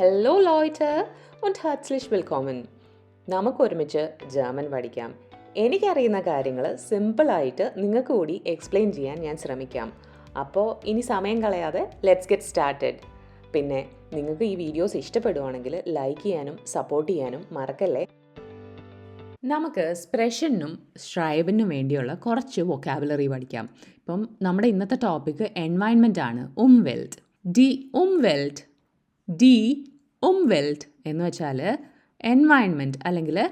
Hello ലോയ്റ്റ് und herzlich willkommen. നമുക്ക് ഒരുമിച്ച് ജർമ്മൻ പഠിക്കാം. എനിക്കറിയുന്ന കാര്യങ്ങൾ സിമ്പിളായിട്ട് നിങ്ങൾക്ക് കൂടി എക്സ്പ്ലെയിൻ ചെയ്യാൻ ഞാൻ ശ്രമിക്കാം. അപ്പോൾ ഇനി സമയം കളയാതെ ലെറ്റ്സ് ഗെറ്റ് സ്റ്റാർട്ടഡ് പിന്നെ നിങ്ങൾക്ക് ഈ വീഡിയോസ് ഇഷ്ടപ്പെടുവാണെങ്കിൽ ലൈക്ക് ചെയ്യാനും സപ്പോർട്ട് ചെയ്യാനും മറക്കല്ലേ? നമുക്ക് സ്പ്രെഷനും സ്ട്രൈബിനും വേണ്ടിയുള്ള കുറച്ച് വൊക്കാബുലറി പഠിക്കാം. ഇപ്പം നമ്മുടെ ഇന്നത്തെ ടോപ്പിക്ക് എൻവയൺമെന്റ് ആണ് ഉംവെൽറ്റ് ഡി ഉംവെൽറ്റ് ഡി ഉംവെൽറ്റ് എന്ന് വെച്ചാൽ എൻവയൺമെന്റ് അല്ലെങ്കിൽ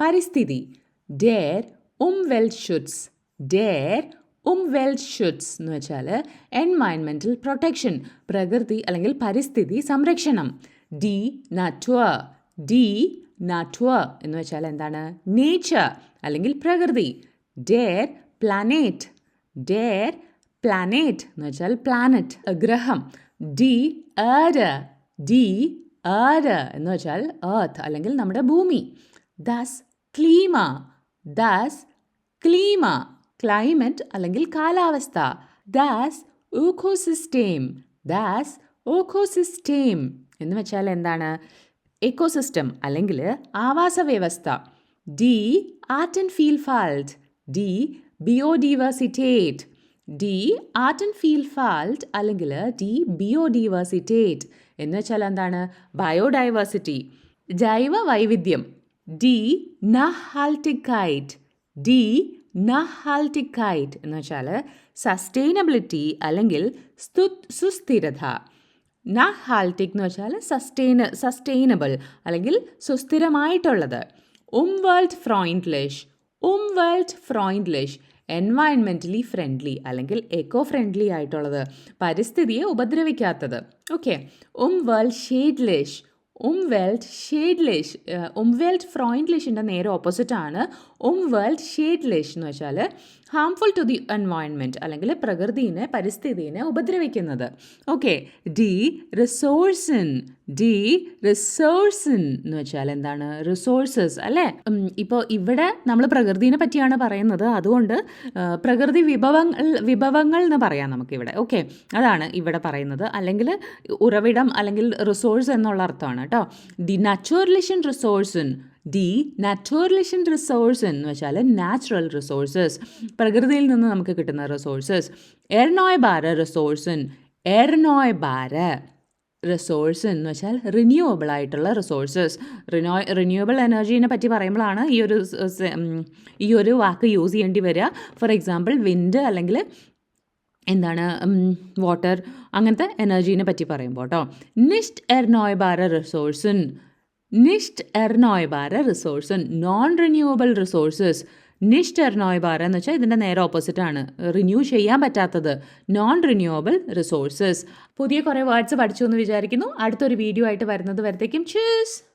പരിസ്ഥിതി. ഡേർ ഉംവെൽറ്റ് ഷുഡ്സ് ഡേർ ഉംവെൽറ്റ് ഷുഡ്സ് എന്ന് വെച്ചാൽ എൻവയൺമെന്റൽ പ്രൊട്ടക്ഷൻ പ്രകൃതി അല്ലെങ്കിൽ പരിസ്ഥിതി സംരക്ഷണം. ഡി നട്വർ ഡി നട്വർ എന്ന് വെച്ചാൽ എന്താണ്? നേച്ചർ അല്ലെങ്കിൽ പ്രകൃതി. ഡേർ പ്ലാനേറ്റ് ഡേർ പ്ലാനേറ്റ് എന്ന് വെച്ചാൽ പ്ലാനറ്റ് ഗ്രഹം. ഡി ഏര് ഡി ആര് എന്ന് വെച്ചാൽ ഏർത്ത് അല്ലെങ്കിൽ നമ്മുടെ ഭൂമി. ദാസ് ക്ലീമ. ദാസ് ക്ലീമ. ക്ലൈമറ്റ് അല്ലെങ്കിൽ കാലാവസ്ഥ. ദാസ് ഓക്കോസിസ്റ്റേം. ദാസ് ഓക്കോസിസ്റ്റേം. എന്ന് വെച്ചാൽ എന്താണ്? എക്കോസിസ്റ്റം അല്ലെങ്കിൽ ആവാസ വ്യവസ്ഥ ഡി ആർട്ട് ആൻഡ് ഫീൽ ഫാൾട്ട്. ഡി ബിയോഡിവേഴ്സിറ്റേറ്റ്. ഡി ആർട്ട് ആൻഡ് ഫീൽ ഫാൾട്ട് അല്ലെങ്കിൽ ഡി ബിയോഡിവേഴ്സിറ്റേറ്റ് എന്ന് വെച്ചാൽ എന്താണ്? ബയോഡൈവേഴ്സിറ്റി ജൈവ വൈവിധ്യം ഡി നഹാൾട്ടിക്കൈറ്റ് ഡി നഹാൾട്ടിക്കൈറ്റ് എന്ന് വെച്ചാൽ സസ്റ്റൈനബിലിറ്റി അല്ലെങ്കിൽ സുസ്ഥിരത. നഹാൾട്ടിക് എന്ന് വെച്ചാൽ സസ്റ്റൈന സസ്റ്റൈനബിൾ അല്ലെങ്കിൽ സുസ്ഥിരമായിട്ടുള്ളത്. ഉം വേൾഡ് ഫ്രോയിൻഡ്ലിഷ് ഉം വേൾഡ് ഫ്രോയിൻഡ്ലിഷ് എൻവയൺമെന്റലി ഫ്രണ്ട്ലി അല്ലെങ്കിൽ എക്കോ ഫ്രണ്ട്ലി ആയിട്ടുള്ളത് പരിസ്ഥിതിയെ ഉപദ്രവിക്കാത്തത്. ഓക്കെ ഉം വേൾഡ് ഷെയ്ഡ്ലിഷ് ഉം വേൾഡ് ഷെയ്ഡ്ലിഷ് ഉം വേൾഡ് ഫ്രോയിൻഡ്ലിഷിന്റെ നേരെ ഓപ്പോസിറ്റാണ് ഉം വേൾഡ് ഷെയ്ഡ്ലിഷ് എന്ന് വെച്ചാൽ ഹാംഫുൾ ടു ദി എൻവയൺമെന്റ് അല്ലെങ്കിൽ പ്രകൃതിനെ പരിസ്ഥിതിനെ ഉപദ്രവിക്കുന്നത്. ഓക്കെ ഡി റിസോഴ്സൻ ഡി റിസോഴ്സൻ എന്ന് വെച്ചാൽ എന്താണ്? റിസോഴ്സസ് അല്ലേ? ഇപ്പോൾ ഇവിടെ നമ്മൾ പ്രകൃതിനെ പറ്റിയാണ് പറയുന്നത്. അതുകൊണ്ട് പ്രകൃതി വിഭവങ്ങൾ വിഭവങ്ങൾ എന്ന് പറയാം നമുക്കിവിടെ. ഓക്കെ അതാണ് ഇവിടെ പറയുന്നത്. അല്ലെങ്കിൽ ഉറവിടം അല്ലെങ്കിൽ റിസോഴ്സ് എന്നുള്ള അർത്ഥമാണ് കേട്ടോ. ദി നാച്ചുറലിഷൻ റിസോഴ്സൻ ദി നാച്ചുറലിഷൻ റിസോഴ്സ് എന്ന് വെച്ചാൽ നാച്ചുറൽ റിസോഴ്സസ് പ്രകൃതിയിൽ നിന്ന് നമുക്ക് കിട്ടുന്ന റിസോഴ്സസ് എർനോയ് ബാര റിസോഴ്സൻ എർനോയ് ബാര. റിസോഴ്സ് എന്ന് വെച്ചാൽ റിന്യൂവബിൾ ആയിട്ടുള്ള റിസോഴ്സസ് റിനോ റിന്യൂവബിൾ എനർജീനെ പറ്റി പറയുമ്പോഴാണ് ഈ ഒരു ഈ ഒരു വാക്ക് യൂസ് ചെയ്യേണ്ടി വരിക. ഫോർ എക്സാമ്പിൾ വിൻഡ് അല്ലെങ്കിൽ എന്താണ് വാട്ടർ അങ്ങനത്തെ എനർജീനെ പറ്റി പറയുമ്പോൾ കേട്ടോ നിഷ്ട് എർനോയബാര റിസോഴ്സൻ നിഷ്ട് എർനോയബാര റിസോഴ്സൻ നോൺ റിന്യൂവബിൾ റിസോഴ്സസ് നിഷ്ട് ബാർ എന്ന് വെച്ചാൽ ഇതിന്റെ നേരെ ഓപ്പോസിറ്റാണ് റിന്യൂ ചെയ്യാൻ പറ്റാത്തത് നോൺ റിന്യൂവബിൾ റിസോഴ്സസ് പുതിയ കുറേ വേർഡ്സ് പഠിച്ചു എന്ന് വിചാരിക്കുന്നു. അടുത്തൊരു വീഡിയോ ആയിട്ട് വരുന്നത് വരത്തേക്കും. ചൂസ്